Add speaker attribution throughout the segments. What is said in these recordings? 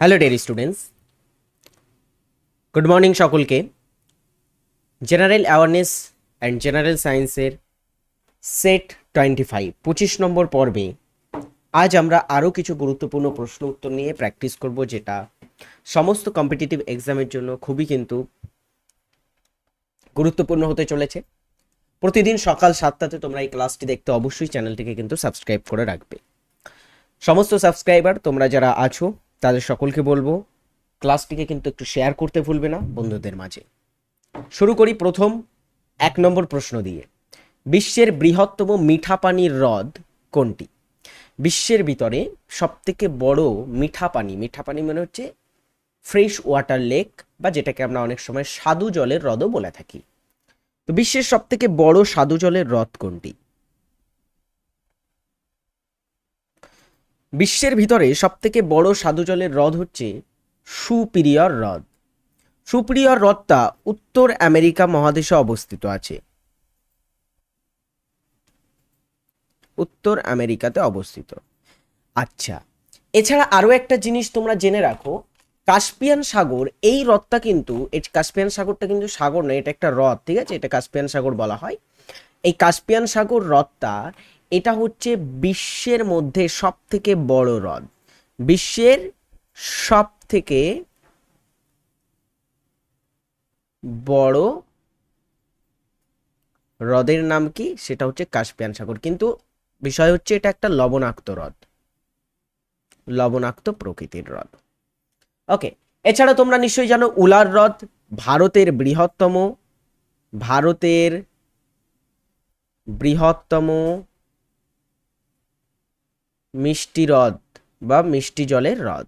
Speaker 1: Hello dear students good morning সকলকে। General awareness and general সায়েন্সের set twenty five পঁচিশ number পর্বে আজ আমরা আরও কিছু গুরুত্বপূর্ণ প্রশ্ন উত্তর নিয়ে প্র্যাকটিস করব, যেটা সমস্ত কম্পিটিটিভ এক্সামের জন্য খুবই কিন্তু গুরুত্বপূর্ণ হতে চলেছে। প্রতিদিন সকাল সাতটাতে তোমরা এই ক্লাসটি দেখতে অবশ্যই চ্যানেলটিকে কিন্তু সাবস্ক্রাইব করে রাখবে। সমস্ত সাবস্ক্রাইবার তোমরা যারা আছো তাদের সকলকে বলব, ক্লাসটিকে কিন্তু একটু শেয়ার করতে ভুলবে না বন্ধুদের মাঝে। শুরু করি প্রথম এক নম্বর প্রশ্ন দিয়ে। বিশ্বের বৃহত্তম মিঠা পানির হ্রদ কোনটি? বিশ্বের ভিতরে সবথেকে বড় মিঠা পানি মিঠা পানি মানে হচ্ছে ফ্রেশ ওয়াটার লেক বা যেটাকে আমরা অনেক সময় স্বাদু জলের হ্রদও বলে থাকি। তো বিশ্বের সবথেকে বড় স্বাদু জলের হ্রদ কোনটি? বিশ্বের ভিতরে সবথেকে বড় স্বাদু জলের হ্রদ হচ্ছে সুপিরিয়র হ্রদ। সুপিরিয়র হ্রদটা উত্তর আমেরিকা মহাদেশে অবস্থিত আছে। উত্তর আমেরিকাতে অবস্থিত। আচ্ছা এছাড়া আরও একটা জিনিস তোমরা জেনে রাখো, কাস্পিয়ান সাগর, এই হ্রদটা কিন্তু, এই কাস্পিয়ান সাগরটা কিন্তু সাগর নয়, এটা একটা হ্রদ, ঠিক আছে? এটা কাস্পিয়ান সাগর বলা হয়। এই কাস্পিয়ান সাগর হ্রদটা এটা হচ্ছে বিশ্বের মধ্যে সব থেকে বড় হ্রদ। বিশ্বের সব থেকে বড় হ্রদের নাম কি? সেটা হচ্ছে কাস্পিয়ান সাগর। কিন্তু বিষয় হচ্ছে এটা একটা লবণাক্ত হ্রদ। লবণাক্ত প্রকৃতির হ্রদ। ওকে, এছাড়া তোমরা নিশ্চয়ই জানো উলার হ্রদ ভারতের বৃহত্তম ভারতের বৃহত্তম মিষ্টি হ্রদ বা মিষ্টি জলের হ্রদ।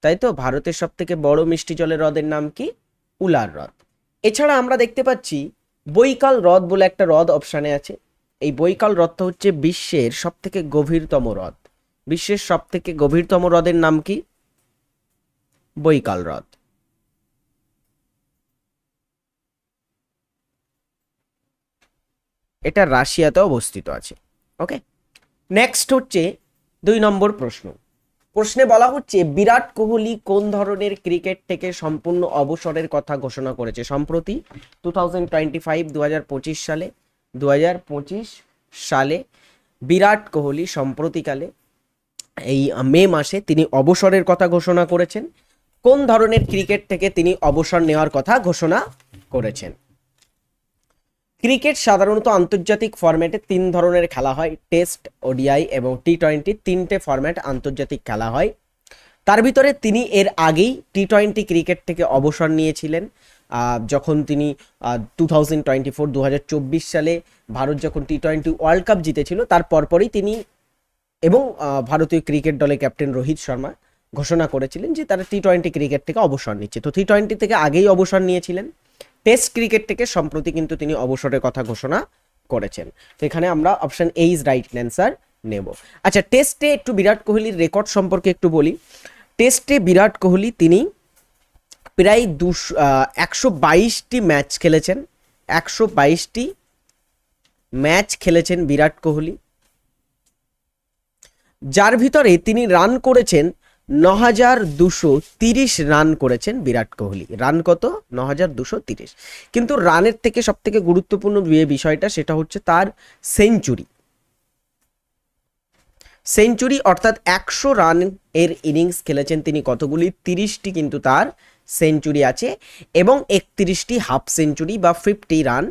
Speaker 1: তাই তো ভারতের সব থেকে বড় মিষ্টি জলের হ্রদের নাম কি? উলার হ্রদ। এছাড়া আমরা দেখতে পাচ্ছি বৈকাল হ্রদ বলে একটা হ্রদ অপশানে আছে। এই বৈকাল হ্রদটা হচ্ছে বিশ্বের সব থেকে গভীরতম হ্রদ। বিশ্বের সব থেকে গভীরতম হ্রদের নাম কি? বৈকাল হ্রদ। এটা রাশিয়াতে অবস্থিত আছে ওকে নেক্সট হচ্ছে দুই নম্বর প্রশ্ন। প্রশ্নে বলা হচ্ছে, বিরাট কোহলি কোন ধরনের ক্রিকেট থেকে সম্পূর্ণ অবসরের কথা ঘোষণা করেছে? সম্প্রতি টু থাউজেন্ড টোয়েন্টি ফাইভ দু হাজার পঁচিশ সালে দু হাজার পঁচিশ সালে বিরাট কোহলি সম্প্রতিকালে এই মে মাসে তিনি অবসরের কথা ঘোষণা করেছেন। কোন ধরনের ক্রিকেট থেকে তিনি অবসর নেওয়ার কথা ঘোষণা করেছেন? ক্রিকেট সাধারণত আন্তর্জাতিক ফরম্যাটে তিন ধরনের খেলা হয়, টেস্ট, ওডিআই এবং টি টোয়েন্টি তিনটে ফরম্যাট আন্তর্জাতিক খেলা হয়। তার ভিতরে তিনি এর আগেই টি টোয়েন্টি ক্রিকেট থেকে অবসর নিয়েছিলেন। যখন তিনি টু থাউজেন্ড টোয়েন্টি ফোর, দু হাজার চব্বিশ সালে ভারত যখন টি টোয়েন্টি ওয়ার্ল্ড কাপ জিতেছিল, তার পরপরই তিনি এবং ভারতীয় ক্রিকেট দলের ক্যাপ্টেন রোহিত শর্মা ঘোষণা করেছিলেন যে তারা টি টোয়েন্টি ক্রিকেট থেকে অবসর নিচ্ছে। তো টি টোয়েন্টি থেকে আগেই অবসর নিয়েছিলেন। টেস্ট ক্রিকেট থেকে সম্প্রতি কিন্তু তিনি অবসরের কথা ঘোষণা করেছেন। তো এখানে আমরা option A is right answer নেব। আচ্ছা টেস্টে একটু বিরাট কোহলির রেকর্ড সম্পর্কে একটু বলি। টেস্টে বিরাট কোহলি তিনি প্রায় দুশো একশো বাইশটি ম্যাচ খেলেছেন। একশো বাইশটি ম্যাচ খেলেছেন বিরাট কোহলি। যার ভিতরে তিনি রান করেছেন ন হাজার দুশো তিরিশ রান করেছেন বিরাট কোহলি। রান কত? ন হাজার দুশো তিরিশ। কিন্তু রানের থেকে সব থেকে গুরুত্বপূর্ণ যে বিষয়টা, সেটা হচ্ছে তার সেঞ্চুরি। সেঞ্চুরি অর্থাৎ একশো রান এর ইনিংস খেলেছেন তিনি কতগুলি? তিরিশটি কিন্তু তার সেঞ্চুরি আছে এবং একত্রিশটি হাফ সেঞ্চুরি বা ফিফটি রান,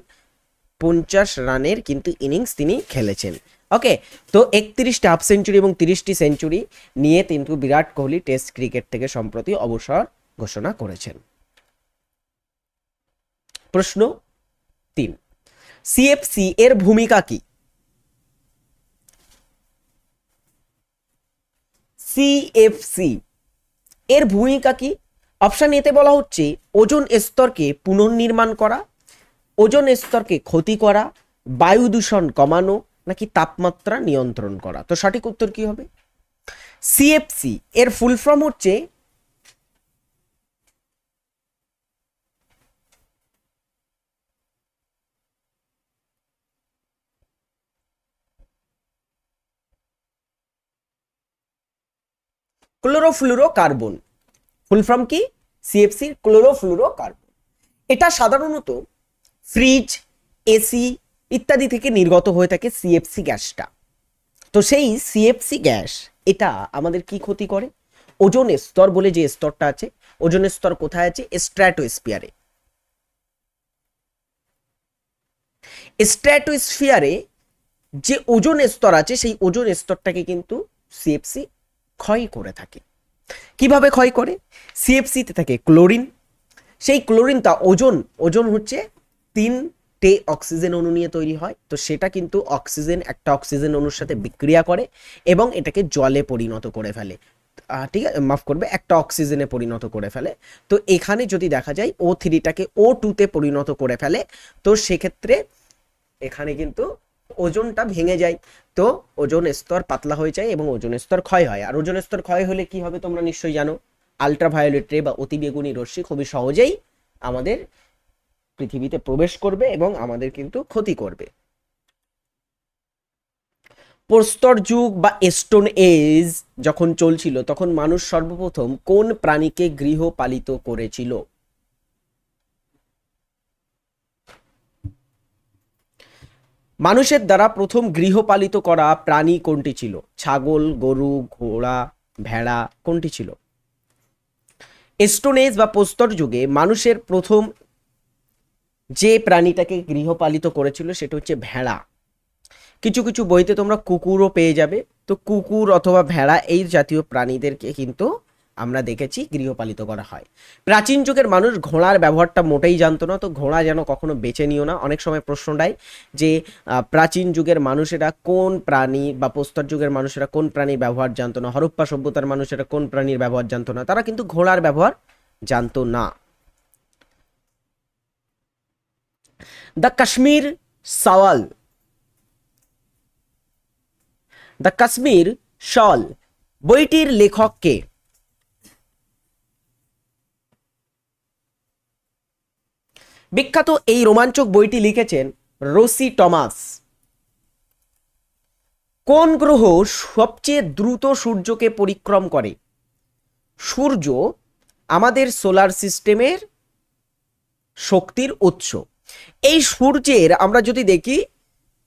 Speaker 1: পঞ্চাশ রানের কিন্তু ইনিংস তিনি খেলেছেন। ওকে তো একত্রিশটি হাফ সেঞ্চুরি এবং তিরিশটি সেঞ্চুরি নিয়ে কিন্তু বিরাট কোহলি টেস্ট ক্রিকেট থেকে সম্প্রতি অবসর ঘোষণা করেছেন। প্রশ্ন তিন সিএফসি এর ভূমিকা কি? সিএফসি এর ভূমিকা কি? অপশান এতে বলা হচ্ছে ওজন স্তরকে পুনর্নির্মাণ করা, ওজন স্তরকে ক্ষতি করা, বায়ু দূষণ কমানো নাকি তাপমাত্রা নিয়ন্ত্রণ করা? তো সঠিক উত্তর কি হবে? সিএফসি এর ফুল ফর্ম হচ্ছে ক্লোরোফ্লুরো কার্বন ফুল ফর্ম কি সিএফসির ক্লোরোফ্লুরো কার্বন এটা সাধারণত ফ্রিজ এসি ইত্যাদি থেকে নির্গত হয়ে থাকে সিএফসি গ্যাসটা। তো সেই সিএফসি গ্যাস, এটা আমাদের কি ক্ষতি করে? ওজন স্তর বলে যে স্তরটা আছে ওজনের স্তর কোথায় আছে? স্ট্র্যাটোস্ফিয়ারে। স্ট্র্যাটোস্ফিয়ারে যে ওজন স্তর আছে, সেই ওজন স্তরটাকে কিন্তু সিএফসি ক্ষয় করে থাকে। কীভাবে ক্ষয় করে? সিএফসিতে থাকে ক্লোরিন। সেই ক্লোরিনটা ওজন ওজন হচ্ছে তিনটে অক্সিজেন অণু নিয়ে তৈরি হয়। তো সেটা কিন্তু অক্সিজেন একটা অক্সিজেন অণুর সাথে বিক্রিয়া করে এবং এটাকে জলে পরিণত করে ফেলে। ঠিক আছে, মাফ করবে, একটা অক্সিজেনে পরিণত করে ফেলে। তো এখানে যদি দেখা যায় ও থ্রিটাকে ও টুতে পরিণত করে ফেলে, তো সেক্ষেত্রে এখানে কিন্তু ওজনটা ভেঙে যায়। তো ওজন স্তর পাতলা হয়ে যায় এবং ওজন স্তর ক্ষয় হয়। আর ওজন স্তর ক্ষয় হলে কি হবে তোমরা নিশ্চয়ই জানো আলট্রাভায়োলেট রে বা অতিবেগুনি রশ্মি খুবই সহজেই আমাদের পৃথিবীতে প্রবেশ করবে এবং আমাদের কিন্তু ক্ষতি করবে। প্রস্তর যুগ বা স্টোন এজ যখন চলছিল, তখন মানুষ সর্বপ্রথম কোন প্রাণীকে গৃহপালিত করেছিল? মানুষের দ্বারা প্রথম গৃহপালিত করা প্রাণী কোনটি ছিল? ছাগল, গরু, ঘোড়া, ভেড়া কোনটি ছিল? স্টোন এজ বা প্রস্তর যুগে মানুষের প্রথম যে প্রাণীটাকে গৃহপালিত করেছিল সেটা হচ্ছে ভেড়া। কিছু কিছু বইতে তোমরা কুকুরও পেয়ে যাবে। তো কুকুর অথবা ভেড়া এই জাতীয় প্রাণীদেরকে কিন্তু আমরা দেখেছি গৃহপালিত করা হয়। প্রাচীন যুগের মানুষ ঘোড়ার ব্যবহারটা মোটেই জানতো না। তো ঘোড়া যেন কখনো বেছে নিও না। অনেক সময় প্রশ্ন দেয় যে প্রাচীন যুগের মানুষেরা কোন প্রাণী বা প্রস্তর যুগের মানুষেরা কোন প্রাণীর ব্যবহার জানতো না? হরপ্পা সভ্যতার মানুষেরা কোন প্রাণীর ব্যবহার জানতো না? তারা কিন্তু ঘোড়ার ব্যবহার জানতো না। দ্য কাশ্মীর সওয়াল দ্য কাশ্মীর শল বইটির লেখক কে? বিখ্যাত এই রোমাঞ্চক বইটি লিখেছেন রোসি টমাস। কোন গ্রহ সবচেয়ে দ্রুত সূর্যকে পরিক্রম করে? সূর্য আমাদের সোলার সিস্টেমের শক্তির উৎস। এই সূর্যের আমরা যদি দেখি,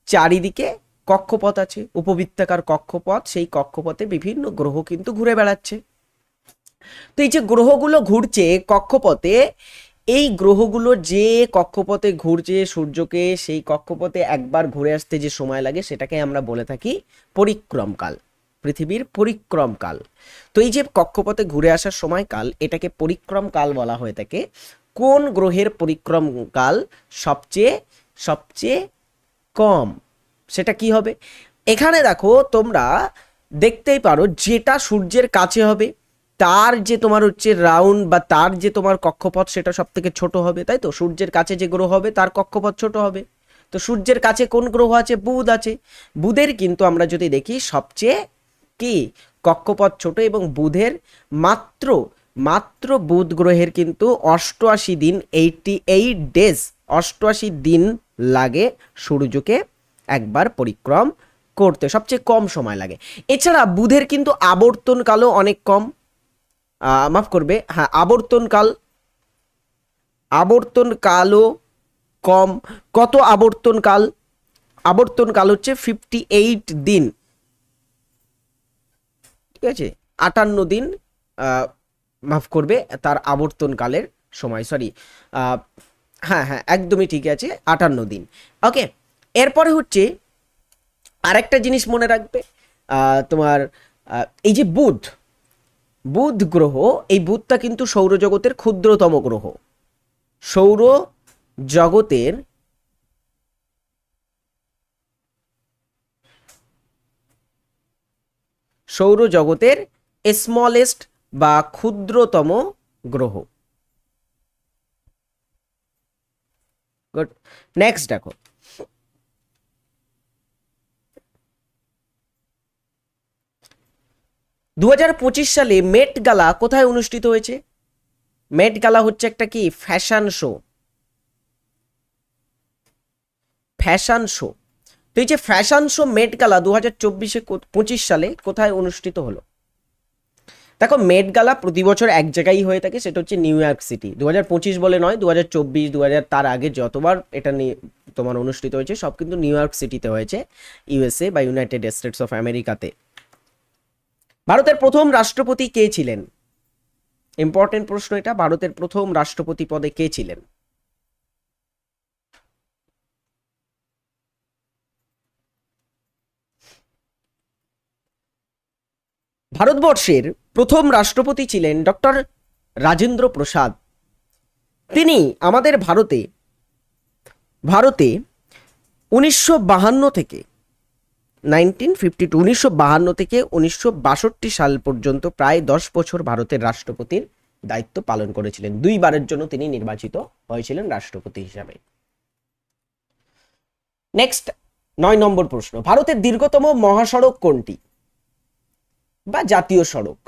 Speaker 1: চারিদিকে কক্ষপথ আছে, উপবৃত্তাকার কক্ষপথ, সেই কক্ষপথে বিভিন্ন গ্রহ কিন্তু ঘুরে বেড়াচ্ছে। তো এই যে গ্রহগুলো ঘুরছে, কক্ষপথে, এই গ্রহগুলো যে কক্ষপথে ঘুরছে, সূর্যকে সেই কক্ষপথে একবার ঘুরে আসতে যে সময় লাগে, সেটাকে আমরা বলে থাকি পরিক্রমকাল, পৃথিবীর পরিক্রমকাল। তো এই যে কক্ষপথে ঘুরে আসার সময়কাল, এটাকে পরিক্রমকাল বলা হয়ে থাকে। কোন গ্রহের পরিক্রমকাল সবচেয়ে সবচেয়ে কম? সেটা কি হবে? এখানে দেখো, তোমরা দেখতেই পারো, যেটা সূর্যের কাছে হবে, তার যে তোমার হচ্ছে রাউন্ড বা তার যে তোমার কক্ষপথ, সেটা সব থেকে ছোট হবে, তাই তো? সূর্যের কাছে যে গ্রহ হবে, তার কক্ষপথ ছোট হবে। তো সূর্যের কাছে কোন গ্রহ আছে? বুধ আছে। বুধের কিন্তু আমরা যদি দেখি, সবচেয়ে কি? কক্ষপথ ছোট এবং বুধের মাত্র মাত্র বুধ গ্রহের কিন্তু অষ্টআশি দিন এইটটি এইট ডেজ অষ্টআশি দিন লাগে সূর্যকে একবার পরিক্রম করতে, সবচেয়ে কম সময় লাগে। এছাড়া বুধের কিন্তু আবর্তনকালও অনেক কম। মাফ করবে হ্যাঁ আবর্তনকাল আবর্তনকালও কম। কত আবর্তনকাল আবর্তনকাল হচ্ছে ফিফটি এইট দিন। ঠিক আছে? আটান্ন দিন মাফ করবে, তার আবর্তনকালের সময় সরি হ্যাঁ হ্যাঁ একদমই ঠিক আছে, আটান্ন দিন। ওকে এরপরে হচ্ছে আরেকটা জিনিস মনে রাখবে তোমার এই যে বুধ বুধ গ্রহ, এই বুধটা কিন্তু সৌরজগতের ক্ষুদ্রতম গ্রহ। সৌর জগতের সৌরজগতের স্মলেস্ট বা ক্ষুদ্রতম গ্রহ। নেক্সট দেখো। দু হাজার পঁচিশ সালে মেট গালা কোথায় অনুষ্ঠিত হয়েছে? মেট গালা হচ্ছে একটা কি? ফ্যাশন শো ফ্যাশন শো তো এই যে ফ্যাশন শো মেট গালা দু হাজার চব্বিশে পঁচিশ সালে কোথায় অনুষ্ঠিত হলো? দেখো মেট গালা প্রতি বছর এক জায়গায় হয়ে থাকে, সেটা হচ্ছে নিউ ইয়র্ক সিটি। দু হাজার পঁচিশ বলে নয় দু হাজার চব্বিশ দু হাজার তার আগে যতবার এটা নিয়ে তোমার অনুষ্ঠিত হয়েছে, সব কিন্তু নিউ ইয়র্ক সিটিতে হয়েছে ইউএসএ বা ইউনাইটেড স্টেটস অফ আমেরিকাতে। ভারতের প্রথম রাষ্ট্রপতি কে ছিলেন? ইম্পর্টেন্ট প্রশ্ন এটা, ভারতের প্রথম রাষ্ট্রপতি পদে কে ছিলেন? ভারতবর্ষের প্রথম রাষ্ট্রপতি ছিলেন ডক্টর রাজেন্দ্র প্রসাদ। তিনি আমাদের ভারতে ভারতে উনিশশো বাহান্ন থেকে নাইনটিন ফিফটি টু, উনিশশো বাহান্ন থেকে উনিশশো বাষট্টি সাল পর্যন্ত প্রায় দশ বছর ভারতের রাষ্ট্রপতির দায়িত্ব পালন করেছিলেন। দুইবারের জন্য তিনি নির্বাচিত হয়েছিলেন রাষ্ট্রপতি হিসাবে। নেক্সট নয় নম্বর প্রশ্ন। ভারতের দীর্ঘতম মহাসড়ক কোনটি? বা জাতীয় সড়ক?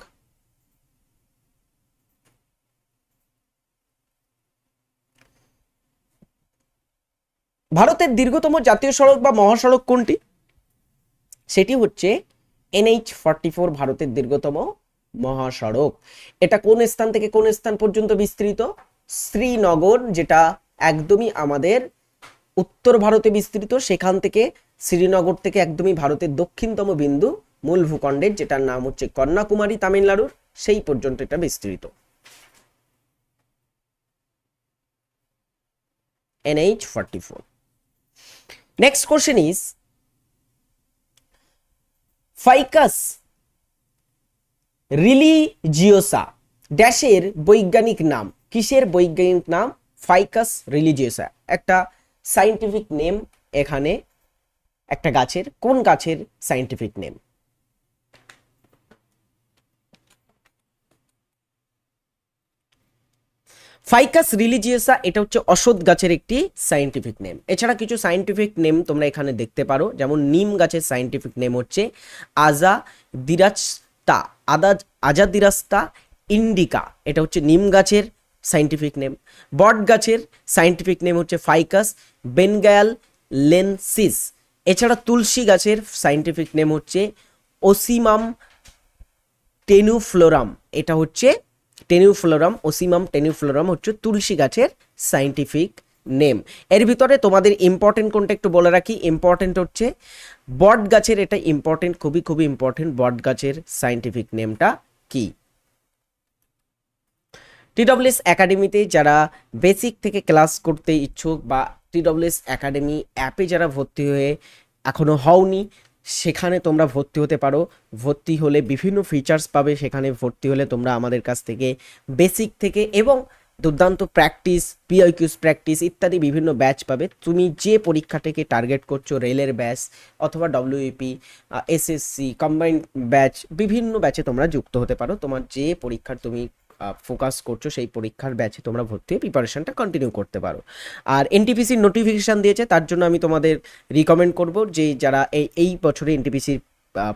Speaker 1: ভারতের দীর্ঘতম জাতীয় সড়ক বা মহাসড়ক কোনটি? সেটি হচ্ছে এনএইচ ফর্টি ফোর ভারতের দীর্ঘতম মহাসড়ক। এটা কোন স্থান থেকে কোন স্থান পর্যন্ত বিস্তৃত? শ্রীনগর, যেটা একদমই আমাদের উত্তর ভারতে বিস্তৃত, সেখান থেকে শ্রীনগর থেকে একদমই ভারতের দক্ষিণতম বিন্দু মূল ভূখণ্ডের যেটার নাম হচ্ছে কন্যাকুমারী, তামিলনাড়ুর, সেই পর্যন্ত এটা বিস্তৃত। NH 44. Next question is ficus religiosa ড্যাশের বৈজ্ঞানিক নাম। কিসের বৈজ্ঞানিক নাম? ফাইকাস রিলিজিওসা একটা সাইন্টিফিক নেম এখানে, একটা গাছের, কোন গাছের সাইন্টিফিক নেম ফাইকাস রিলিজিয়াসা এটা হচ্ছে অসৎ গাছের একটি সাইন্টিফিক নেম এছাড়া কিছু সাইন্টিফিক নেম তোমরা এখানে দেখতে পারো, যেমন নিম গাছের সাইন্টিফিক নেম হচ্ছে আজা দিরাস্তা আদা আজা দিরাস্তা ইন্ডিকা এটা হচ্ছে নিম গাছের সাইন্টিফিক নেম বট গাছের সাইন্টিফিক নেম হচ্ছে ফাইকাস বেনগায়াল লেনসিস এছাড়া তুলসী গাছের সাইন্টিফিক নেম হচ্ছে ওসিমাম টেনুফ্লোরাম এটা হচ্ছে টেনিউফ্লোরাম, ওসিমাম টেনিউফ্লোরাম হচ্ছে তুলসী গাছের সাইন্টিফিক নেম এর ভিতরে তোমাদের ইম্পর্টেন্ট কোনটা একটু বলে রাখি? ইম্পর্টেন্ট হচ্ছে বট গাছের, এটা ইম্পর্টেন্ট খুবই খুবই ইম্পর্টেন্ট বট গাছের সাইন্টিফিক নেমটা কি? টিডব্লিউএস একাডেমিতে যারা বেসিক থেকে ক্লাস করতে ইচ্ছুক বা টিডব্লিউএস একাডেমি অ্যাপে যারা ভর্তি হয়ে এখনও হওনি সেখানে তোমরা ভর্তি হতে পারো। ভর্তি হলে বিভিন্ন ফিচার্স পাবে। সেখানে ভর্তি হলে তোমরা আমাদের কাছ থেকে বেসিক থেকে এবং দুর্দান্ত প্র্যাকটিস পিআইকিউস প্র্যাকটিস ইত্যাদি বিভিন্ন ব্যাচ পাবে। তুমি যে পরীক্ষাটাকে টার্গেট করছ রেলের ব্যাচ অথবা ডব্লিউইপি এসএসসি কম্বাইন্ড ব্যাচ বিভিন্ন ব্যাচে তোমরা যুক্ত হতে পারো। তোমার যে পরীক্ষার তুমি ফোকাস করছ সেই পরীক্ষার ব্যাচে তোমরা ভর্তি হয়ে প্রিপারেশনটা কন্টিনিউ করতে পারো। আর এনটিপিসির নোটিফিকেশান দিয়েছে, তার জন্য আমি তোমাদের রিকমেন্ড করব যে যারা এই এই বছরে এনটিপিসির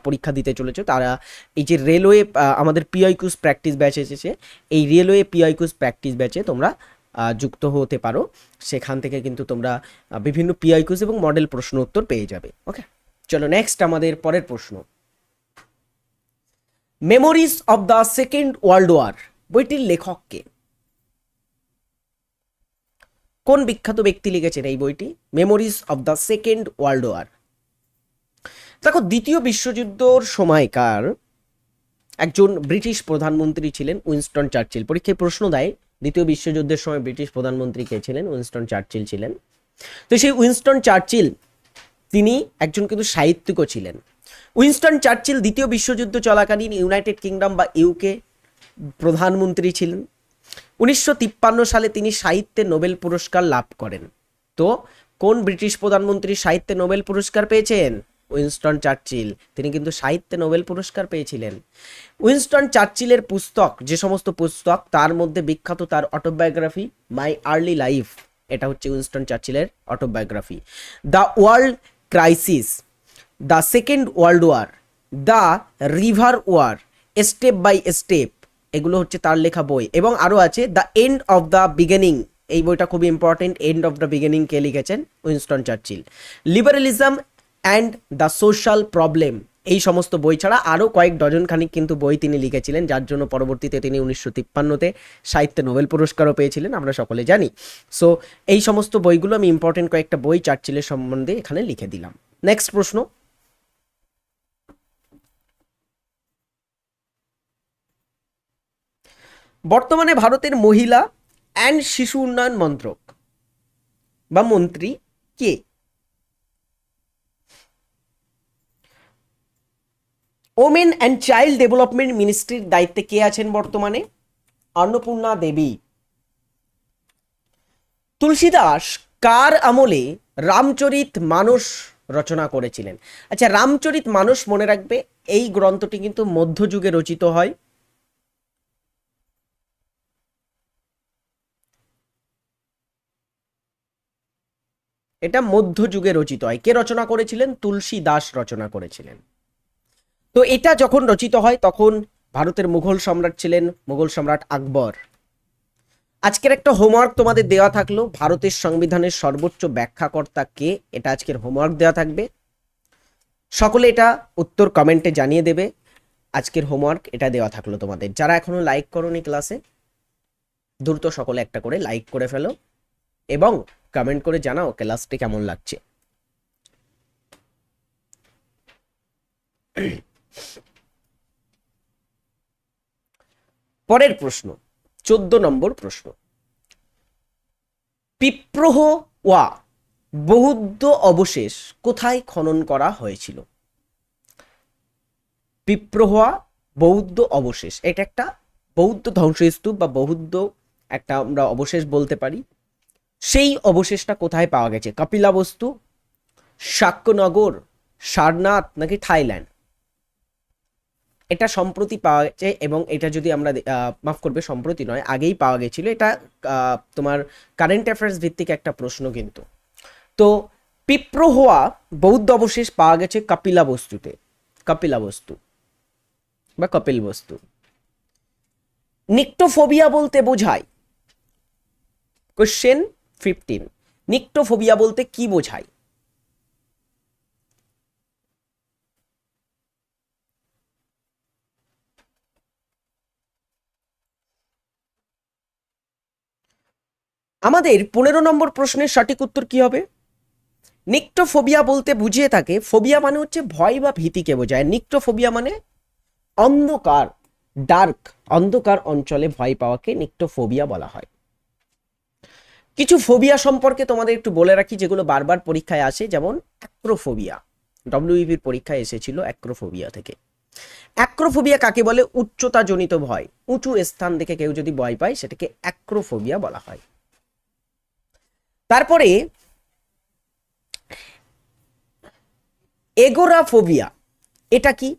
Speaker 1: পরীক্ষা দিতে চলেছে, তারা এই যে রেলওয়ে আমাদের পিআইকিউস প্র্যাকটিস ব্যাচ এসেছে, এই রেলওয়ে পিআইকিউস প্র্যাকটিস ব্যাচে তোমরা যুক্ত হতে পারো। সেখান থেকে কিন্তু তোমরা বিভিন্ন পিআইকিউস এবং মডেল প্রশ্ন উত্তর পেয়ে যাবে ওকে চলো নেক্সট আমাদের পরের প্রশ্ন। Memories of the second world war বইটির লেখককে। কোন বিখ্যাত ব্যক্তি লিখেছেন এই বইটি? Memories of the second world war দেখো, দ্বিতীয় বিশ্বযুদ্ধর সময়কার একজন ব্রিটিশ প্রধানমন্ত্রী ছিলেন উইনস্টন চার্চিল। পরীক্ষায় প্রশ্ন দেয়, দ্বিতীয় বিশ্বযুদ্ধের সময় ব্রিটিশ প্রধানমন্ত্রী কে ছিলেন? উইনস্টন চার্চিল ছিলেন। তো সেই উইনস্টন চার্চিল, তিনি একজন কিন্তু সাহিত্যিকও ছিলেন। উইনস্টন চার্চিল দ্বিতীয় বিশ্বযুদ্ধ চলাকালীন ইউনাইটেড কিংডম বা ইউকে প্রধানমন্ত্রী ছিলেন। উনিশশো তিপ্পান্ন সালে তিনি সাহিত্যে নোবেল পুরস্কার লাভ করেন। তো কোন ব্রিটিশ প্রধানমন্ত্রী সাহিত্যে নোবেল পুরস্কার পেয়েছেন? Winston Churchill. তিনি কিন্তু সাহিত্যে নোবেল পুরস্কার পেয়েছিলেন। উইনস্টন চার্চিলের পুস্তক, যে সমস্ত পুস্তক, তার মধ্যে বিখ্যাত তার অটোবায়োগ্রাফি মাই আর্লি লাইফ এটা হচ্ছে Winston চার্চিলের autobiography the world crisis the second world war the river war step by step এগুলো হচ্ছে তার লেখা বই। এবং আরও আছে, the end of the beginning এই বইটা খুবই important, end of the beginning কে লিখেছেন Winston Churchill. Liberalism and the social problem এই সমস্ত বই ছাড়া আরও কয়েক ডজন খানিক কিন্তু বই তিনি লিখেছিলেন, যার জন্য পরবর্তীতে তিনি উনিশশো তিপ্পান্নতে সাহিত্যে নোবেল পুরস্কারও পেয়েছিলেন, আমরা সকলে জানি। সো এই সমস্ত বইগুলো আমি ইম্পর্টেন্ট কয়েকটা বই চার্চিলের সম্বন্ধে এখানে লিখে দিলাম। নেক্সট প্রশ্ন বর্তমানে ভারতের মহিলা অ্যান্ড শিশু উন্নয়ন মন্ত্রক বা মন্ত্রী কে? ওমেন অ্যান্ড চাইল্ড ডেভেলপমেন্ট মিনিস্ট্রির দায়িত্বে কে আছেন বর্তমানে? অন্নপূর্ণা দেবী। তুলসীদাস কার আমলে রামচরিত মানস রচনা করেছিলেন? আচ্ছা রামচরিত মানস মনে রাখবে, এই গ্রন্থটি কিন্তু মধ্যযুগে রচিত হয়। এটা মধ্যযুগে রচিত। হয় কে রচনা করেছিলেন, তুলসী দাস রচনা করেছিলেন। তো এটা যখন রচিত হয়, তখন ভারতের মুঘল সম্রাট ছিলেন, মুঘল সম্রাট আকবর। আজকের একটা হোমওয়ার্ক তোমাদের দেওয়া থাকল, ভারতের সংবিধানের সর্বোচ্চ ব্যাখ্যাকর্তা কে? এটা আজকের হোমওয়ার্ক দেওয়া থাকবে। সকলে এটা উত্তর কমেন্টে জানিয়ে দেবে। আজকের হোমওয়ার্ক এটা দেওয়া থাকল তোমাদের। যারা এখনও লাইক করোনি ক্লাসে দ্রুত সকলে একটা করে লাইক করে ফেলো। এবং কমেন্ট করে জানাও ক্লাসটি কেমন লাগছে। পরের প্রশ্ন, চোদ্দ নম্বর প্রশ্ন। পিপ্রহ ওয়া বৌদ্ধ অবশেষ কোথায় খনন করা হয়েছিল? পিপ্রহা বৌদ্ধ অবশেষ, এটা একটা বৌদ্ধ ধ্বংসস্তূপ বা বৌদ্ধ একটা আমরা অবশেষ বলতে পারি। সেই অবশেষটা কোথায় পাওয়া গেছে? কপিলাবস্তু শাক্যনগর সারনাথ নাকি থাইল্যান্ড? এটা সম্প্রতি পাওয়া গেছে এবং এটা যদি আমরা মাফ করবে, সম্প্রতি নয়, আগেই পাওয়া গেছিল। এটা তোমার কারেন্ট অ্যাফেয়ার্স ভিত্তিক একটা প্রশ্ন কিন্তু। তো পিপ্রোহোয়া বৌদ্ধ অবশেষ পাওয়া গেছে কপিলা বস্তুতে। কপিলা বস্তু বা কপিল বস্তু। নিক্টোফোবিয়া বলতে বোঝায়। Question fifteen. নিক্টোফোবিয়া বলতে কি বোঝায়? আমাদের পনেরো নম্বর প্রশ্নের সঠিক উত্তর কি হবে? নিক্টোফোবিয়া বলতে বুঝিয়ে থাকে, ফোবিয়া মানে হচ্ছে ভয় বা ভীতিকে বোঝায়। নিক্টোফোবিয়া মানে অন্ধকার, ডার্ক, অন্ধকার অঞ্চলে ভয় পাওয়াকে নিক্টোফোবিয়া বলা হয়। কিছু ফোবিয়া সম্পর্কে তোমাদের একটু বলে রাখি, যেগুলো বারবার পরীক্ষায় আসে, যেমন অ্যাক্রোফোবিয়া ডব্লিউবির পরীক্ষায় এসেছিল অ্যাক্রোফোবিয়া থেকে। অ্যাক্রোফোবিয়া কাকে বলে? উচ্চতা জনিত ভয়। উঁচু স্থান দেখে কেউ যদি ভয় পায়, সেটাকে অ্যাক্রোফোবিয়া বলা হয়। তারপরে, এগোরাফোবিয়া। এটা কি?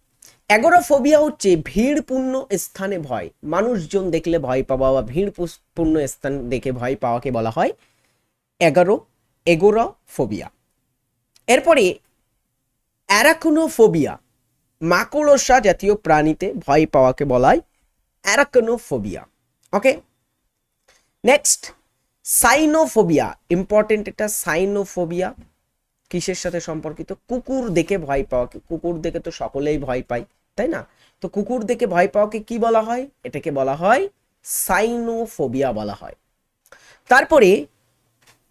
Speaker 1: এগোরাফোবিয়া হচ্ছে ভিড়পূর্ণ স্থানে ভয়। মানুষজন দেখলে ভয় পাওয়া বা ভিড়পূর্ণ স্থান দেখে ভয় পাওয়াকে বলা হয় এগারো এগোরাফোবিয়া। এরপরে অ্যারাকোনোফোবিয়া, মাকড়সা জাতীয় প্রাণীতে ভয় পাওয়াকে বলা হয় অ্যারাকোনোফোবিয়া। ওকে, নেক্সট, সাইনোফোবিয়া, ইম্পর্টেন্ট এটা, সাইনোফোবিয়া। কিসের সাথে সম্পর্কিত? কুকুর দেখে ভয় পাওয়াকে কুকুর দেখে তো সকলেই ভয় পায়, তাই না? তো কুকুর দেখে ভয় পাওয়াকে কি বলা হয়? এটাকে বলা হয় সাইনোফোবিয়া বলা হয়। তারপরে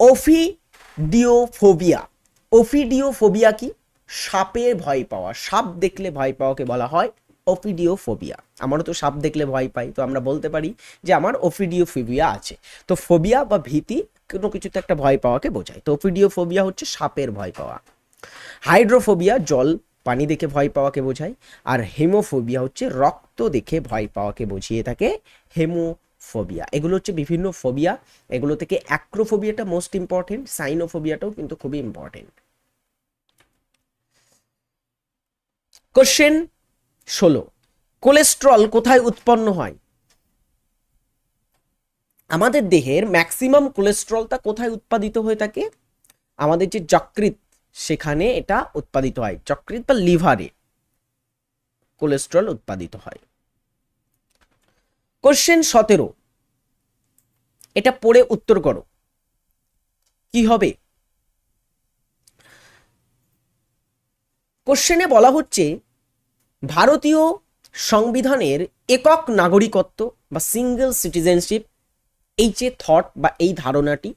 Speaker 1: ওফিডিওফোবিয়া ওফিডিওফোবিয়া কি? সাপের ভয় পাওয়া। সাপ দেখলে ভয় পাওয়াকে বলা হয়? ওফিডিওফোবিয়া আমারও তো সাপ দেখলে ভয় পাই, তো আমরা বলতে পারি যে আমার ওফিডিওফোবিয়া আছে। তো ফোবিয়া বা ভীতি কোনো কিছুতে একটা ভয় পাওয়াকে বোঝায়। তো ওফিডিওফোবিয়া হচ্ছে সাপের ভয় পাওয়া। হাইড্রোফোবিয়া জল, পানি দেখে ভয় পাওয়াকে বোঝায়, আর হেমোফোবিয়া হচ্ছে রক্ত দেখে ভয় পাওয়াকে বুঝিয়ে থাকে হেমোফোবিয়া। এগুলো হচ্ছে বিভিন্ন ফোবিয়া। এগুলো থেকে অ্যাক্রোফোবিয়াটা মোস্ট ইম্পর্টেন্ট সাইনোফোবিয়াটাও কিন্তু খুবই ইম্পর্টেন্ট কোশ্চেন ষোলো। কোলেস্ট্রল কোথায় উৎপন্ন হয়? আমাদের দেহের ম্যাক্সিমাম কোলেস্ট্রলটা কোথায় উৎপাদিত হয়ে থাকে? আমাদের যে যকৃৎ, সেখানে এটা উৎপাদিত হয়। যকৃৎ বা লিভারে কোলেস্ট্রল উৎপাদিত হয়। কোশ্চেন সতেরো। এটা পড়ে উত্তর করো। কি হবে? কোশ্চেনে বলা হচ্ছে ভারতীয় সংবিধানের একক নাগরিকত্ব বা সিঙ্গেল সিটিজেনশিপ এই যে থট বা এই ধারণাটি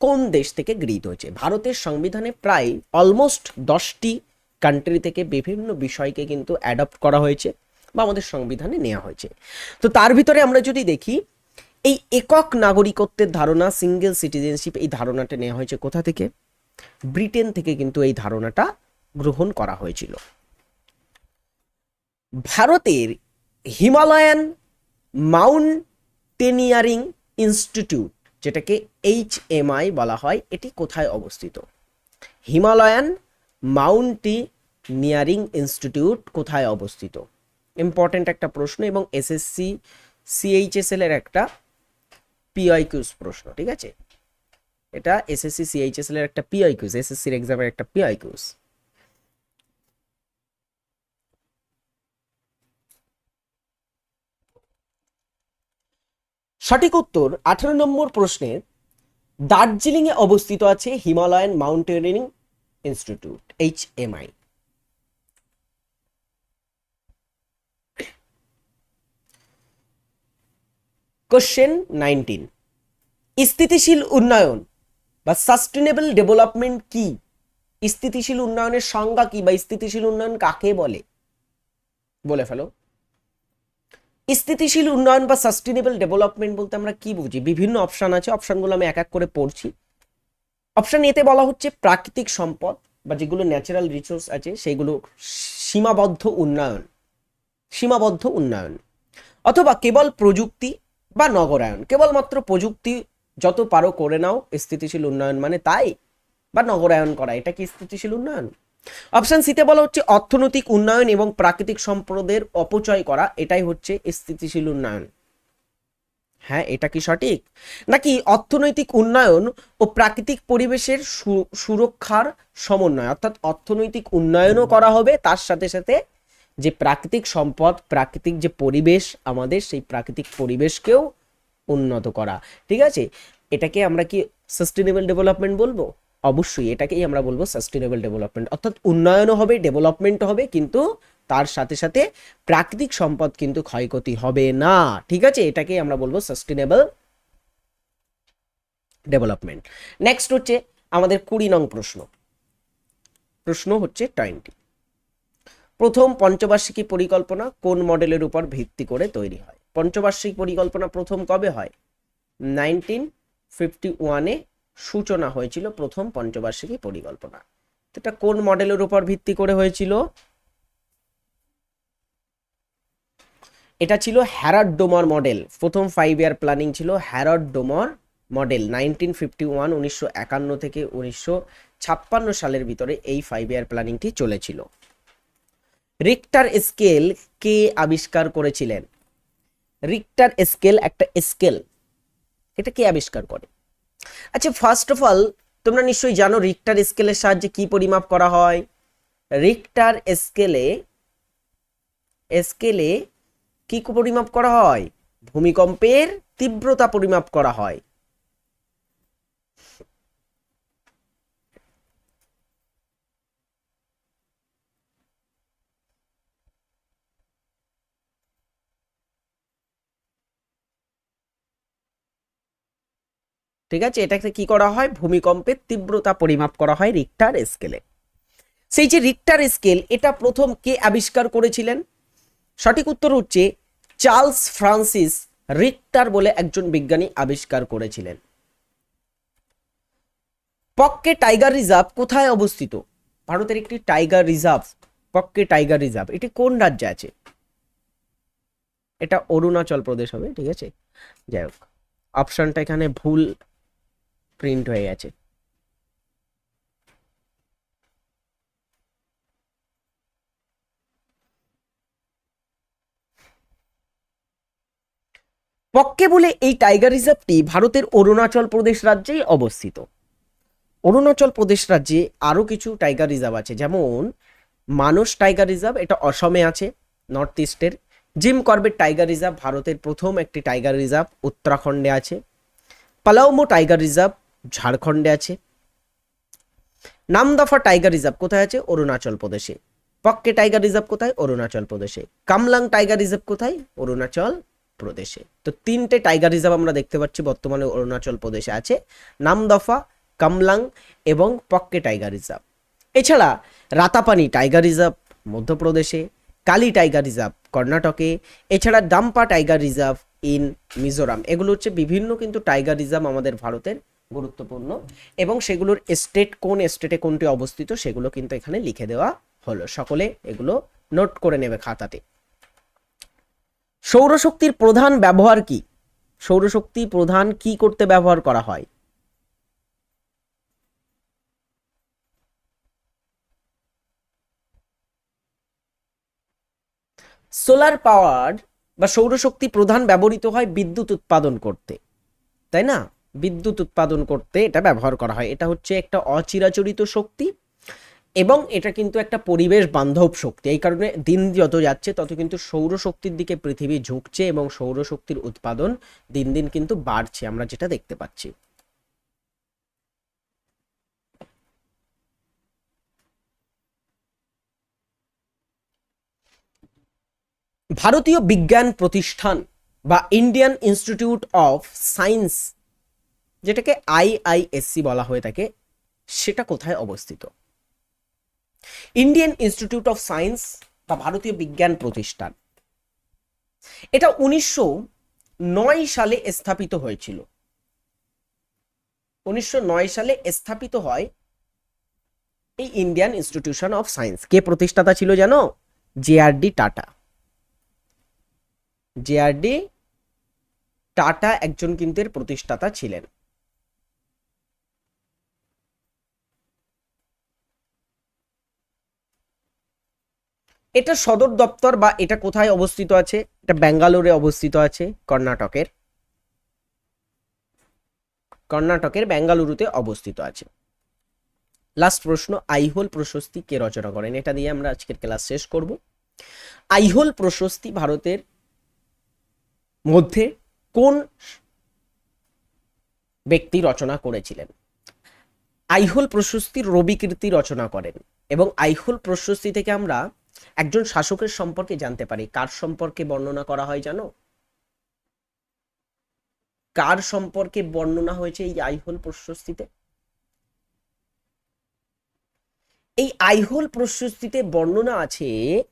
Speaker 1: কোন দেশ থেকে গৃহীত হয়েছে? ভারতের সংবিধানে প্রায় অলমোস্ট দশটি কান্ট্রি থেকে বিভিন্ন বিষয়কে কিন্তু অ্যাডপ্ট করা হয়েছে বা আমাদের সংবিধানে নেওয়া হয়েছে। তো তার ভিতরে আমরা যদি দেখি, এই একক নাগরিকত্বের ধারণা সিঙ্গেল সিটিজেনশিপ এই ধারণাটা নেওয়া হয়েছে কোথা থেকে? ব্রিটেন থেকে কিন্তু এই ধারণাটা গ্রহণ করা হয়েছিল। ভারতের হিমালয়ান মাউন্টেনিয়ারিং ইনস্টিটিউট, যেটাকে এইচ এমআই বলা হয়, এটি কোথায় অবস্থিত? হিমালয়ান মাউন্টেনিয়ারিং ইনস্টিটিউট কোথায় অবস্থিত? ইম্পর্ট্যান্ট একটা প্রশ্ন এবং এসএসসি সিএইচএসএল এর একটা পিআই কিউজ প্রশ্ন, ঠিক আছে? এটা এসএসসি সিএইচএসএল এর একটা পিআই কিউজ এসএসসির এক্সামের একটা পিআই কিউজ সঠিক উত্তর, আঠারো নম্বর প্রশ্নের দার্জিলিংয়ে অবস্থিত আছে Himalayan mountaineering institute, H M I. Question nineteen স্থিতিশীল উন্নয়ন বা সাস্টেনেবল ডেভেলপমেন্ট কি? স্থিতিশীল উন্নয়নের সংজ্ঞা কি বা স্থিতিশীল উন্নয়ন কাকে বলে? বলে ফেলো। স্থিতিশীল উন্নয়ন বা সাস্টেনেবল ডেভেলপমেন্ট বলতে আমরা কি বুঝি? বিভিন্ন অপশান আছে অপশানগুলো আমি এক এক করে পড়ছি। অপশান এতে বলা হচ্ছে প্রাকৃতিক সম্পদ বা যেগুলো ন্যাচারাল রিসোর্স আছে, সেগুলো সীমাবদ্ধ উন্নয়ন। সীমাবদ্ধ উন্নয়ন। অথবা কেবল প্রযুক্তি বা নগরায়ন। কেবলমাত্র প্রযুক্তি যত পারো করে নাও, স্থিতিশীল উন্নয়ন মানে তাই, বা নগরায়ন করা। এটা কি স্থিতিশীল উন্নয়ন? অপশন সিতে বলা হচ্ছে অর্থনৈতিক উন্নয়ন এবং প্রাকৃতিক সম্পদের অপচয় করা, এটাই হচ্ছে স্থিতিশীল উন্নয়ন। হ্যাঁ এটা কি সঠিক? নাকি অর্থনৈতিক উন্নয়ন ও প্রাকৃতিক পরিবেশের সুরক্ষার সমন্বয়, অর্থাৎ অর্থনৈতিক উন্নয়নও করা হবে, তার সাথে সাথে যে প্রাকৃতিক সম্পদ, প্রাকৃতিক যে পরিবেশ আমাদের, সেই প্রাকৃতিক পরিবেশকেও উন্নত করা। ঠিক আছে? এটাকে আমরা কি সাস্টেনেবল ডেভেলপমেন্ট বলব? অবশ্যই এটাকেই আমরা বলব সাস্টেনেবল ডেভেলপমেন্ট অর্থাৎ উন্নয়নও হবে ডেভেলপমেন্ট হবে, কিন্তু তার সাথে সাথে প্রাকৃতিক সম্পদ কিন্তু ক্ষয়ক্ষতি হবে না। ঠিক আছে? এটাকেই আমরা বলব সাস্টেনেবল ডেভেলপমেন্ট নেক্সট হচ্ছে আমাদের কুড়ি নং প্রশ্ন। প্রশ্ন হচ্ছে টোয়েন্টি প্রথম পঞ্চবার্ষিকী পরিকল্পনা কোন মডেলের উপর ভিত্তি করে তৈরি হয়? পঞ্চবার্ষিক পরিকল্পনা প্রথম কবে হয়? নাইনটিন ফিফটি ওয়ানে সূচনা হয়েছিল প্রথম পঞ্চবার্ষিকী পরিকল্পনা। এটা কোন মডেলের উপর ভিত্তি করে হয়েছিল? এটা ছিল হ্যারড ডোমার মডেল প্রথম ফাইভ ইয়ার প্ল্যানিং ছিল Harrod Domar model nineteen fifty one উনিশশো একান্ন থেকে উনিশশো ছাপ্পান্ন সালের ভিতরে এই ফাইভ ইয়ার প্ল্যানিংটি চলেছিল। রিক্টার স্কেল কে আবিষ্কার করেছিলেন? রিক্টার স্কেল একটা স্কেল এটা কে আবিষ্কার করে? আচ্ছা ফার্স্ট অফ অল তোমরা নিশ্চয়ই জানো রিক্টার স্কেলের সাহায্যে কি পরিমাপ করা হয়। রিক্টার স্কেলে স্কেলে কি পরিমাপ করা হয়? ভূমিকম্পের তীব্রতা পরিমাপ করা হয়। ঠিক আছে? এটাকে কি করা হয়? ভূমিকম্পের তীব্রতা পরিমাপ করা হয় রিক্টার স্কেলে। সেই যে রিক্টার স্কেল, এটা প্রথম কে আবিষ্কার করেছিলেন? সঠিক উত্তর হচ্ছে চার্লস ফ্রান্সিস রিক্টার বলে একজন বিজ্ঞানী আবিষ্কার করেছিলেন। পক্কে টাইগার রিজার্ভ কোথায় অবস্থিত? ভারতের একটি tiger reserve, Pakke tiger reserve. এটি কোন রাজ্যে আছে? এটা অরুণাচল প্রদেশ হবে, ঠিক আছে? যাই হোক, অপশনটা এখানে ভুল প্রিন্ট হয়ে গেছে। পক্ষে বলে এই টাইগার রিজার্ভটি ভারতের অরুণাচল প্রদেশ রাজ্যেই অবস্থিত। অরুণাচল প্রদেশ রাজ্যে আরও কিছু টাইগার রিজার্ভ আছে, যেমন মানস টাইগার রিজার্ভ, এটা অসমে আছে, নর্থ ইস্টের। জিম করবেট টাইগার রিজার্ভ, ভারতের প্রথম একটি টাইগার রিজার্ভ, উত্তরাখণ্ডে আছে। পালাউমো টাইগার রিজার্ভ ঝাড়খণ্ডে আছে। নামদফা টাইগার রিজার্ভ কোথায় আছে? অরুণাচল প্রদেশে। পক্কে টাইগার রিজার্ভ কোথায়? অরুণাচল প্রদেশে। কামলাং টাইগার রিজার্ভ কোথায়? অরুণাচল প্রদেশে। তো তিনটে টাইগার রিজার্ভ আমরা দেখতে পাচ্ছি, বর্তমানে অরুণাচল প্রদেশে আছে। নামদফা কামলাং এবং পক্কে টাইগার রিজার্ভ। এছাড়া রাতাপানি টাইগার রিজার্ভ, মধ্যপ্রদেশে। কালি টাইগার রিজার্ভ, কর্ণাটকে। এছাড়া Dampa tiger reserve in Mizoram. এগুলো হচ্ছে বিভিন্ন কিন্তু টাইগার রিজার্ভ আমাদের ভারতের গুরুত্বপূর্ণ এবং সেগুলোর স্টেট কোন স্টেটে কোনটি অবস্থিত সেগুলো কিন্তু এখানে লিখে দেওয়া হলো। সকলে এগুলো নোট করে নেবে খাতাতে। সৌরশক্তির প্রধান ব্যবহার কি? সৌরশক্তি প্রধান কি করতে ব্যবহার করা হয়? সোলার পাওয়ার বা সৌরশক্তি প্রধান ব্যবহৃত হয় বিদ্যুৎ উৎপাদন করতে। তাই না? বিদ্যুৎ উৎপাদন করতে এটা ব্যবহার করা হয়। এটা হচ্ছে একটা অচিরাচরিত শক্তি এবং এটা কিন্তু একটা পরিবেশ বান্ধব শক্তি। এই কারণে দিন যত যাচ্ছে, তত কিন্তু সৌরশক্তির দিকে পৃথিবী ঝুঁকছে এবং সৌরশক্তির উৎপাদন দিন দিন কিন্তু বাড়ছে, আমরা যেটা দেখতে পাচ্ছি। ভারতীয় বিজ্ঞান প্রতিষ্ঠান বা ইন্ডিয়ান ইনস্টিটিউট অফ সায়েন্স যেটাকে আইআইএসসি বলা হয়ে থাকে, সেটা কোথায় অবস্থিত? ইন্ডিয়ান ইনস্টিটিউট অফ সায়েন্স বা ভারতীয় বিজ্ঞান প্রতিষ্ঠান। এটা উনিশশো নয় সালে স্থাপিত হয়েছিল। উনিশশো নয় সালে স্থাপিত হয় এই ইন্ডিয়ান ইনস্টিটিউশন অফ সায়েন্স। কে প্রতিষ্ঠাতা ছিল জানো? JRD tata. জেআরডি টাটা একজন কিন্তু এর প্রতিষ্ঠাতা ছিলেন। এটা সদর দপ্তর বা এটা কোথায় অবস্থিত আছে? এটা ব্যাঙ্গালোরে অবস্থিত আছে, কর্ণাটকের। কর্ণাটকের বেঙ্গালুরুতে অবস্থিত আছে। লাস্ট প্রশ্ন, আইহোল প্রশস্তি কে রচনা করেন? এটা দিয়ে আমরা আজকের ক্লাস শেষ করব। আইহোল প্রশস্তি ভারতের মধ্যে কোন ব্যক্তি রচনা করেছিলেন? আইহোল প্রশস্তির রবি কীর্তি রচনা করেন এবং আইহোল প্রশস্তি থেকে আমরা একজন শাসকের সম্পর্কে জানতে পারি। কার সম্পর্কে বর্ণনা করা হয় জানো? কার সম্পর্কে বর্ণনা হয়েছে এই আইহোল প্রশস্তিতে? এই আইহোল প্রশস্তিতে বর্ণনা আছে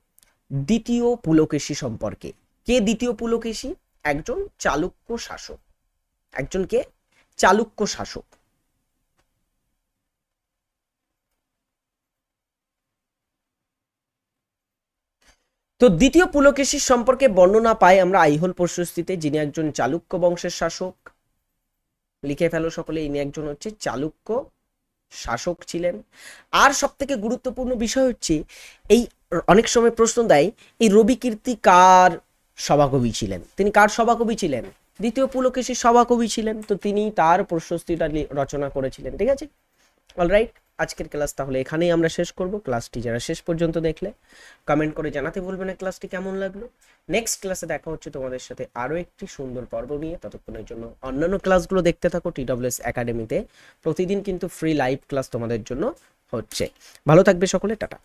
Speaker 1: দ্বিতীয় পুলকেশী সম্পর্কে। কে দ্বিতীয় পুলকেশী? একজন চালুক্য শাসক। একজন কে? চালুক্য শাসক। তো দ্বিতীয় পুলকেশীর সম্পর্কে বর্ণনা পাই আমরা আইহোল প্রশস্তিতে, যিনি একজন চালুক্য বংশের শাসক। লিখে ফেলো সকলে, ইনি একজন হচ্ছে চালুক্য শাসক ছিলেন। আর সব থেকে গুরুত্বপূর্ণ বিষয় হচ্ছে, এই অনেক সময় প্রশ্ন দেয়, এই রবি কীর্তি কার সভাকবি ছিলেন? তিনি কার সভাকবি ছিলেন? দ্বিতীয় পুলকেশীর সভাকবি ছিলেন, তো তিনি তার প্রশস্তিটা রচনা করেছিলেন, ঠিক আছে? অলরাইট আজকের ক্লাস তাহলে এখানেই আমরা শেষ করব। ক্লাসটি যারা শেষ পর্যন্ত দেখলে কমেন্ট করে জানাতে ভুলবে না ক্লাসটি কেমন লাগল। নেক্সট ক্লাসে দেখা হচ্ছে তোমাদের সাথে আরও একটি সুন্দর পর্ব নিয়ে। ততক্ষণের জন্য অন্যান্য ক্লাসগুলো দেখতে থাকো টি টিডব্লিউএস একাডেমিতে প্রতিদিন কিন্তু ফ্রি লাইভ ক্লাস তোমাদের জন্য হচ্ছে। ভালো থাকবে সকলে, টাটা।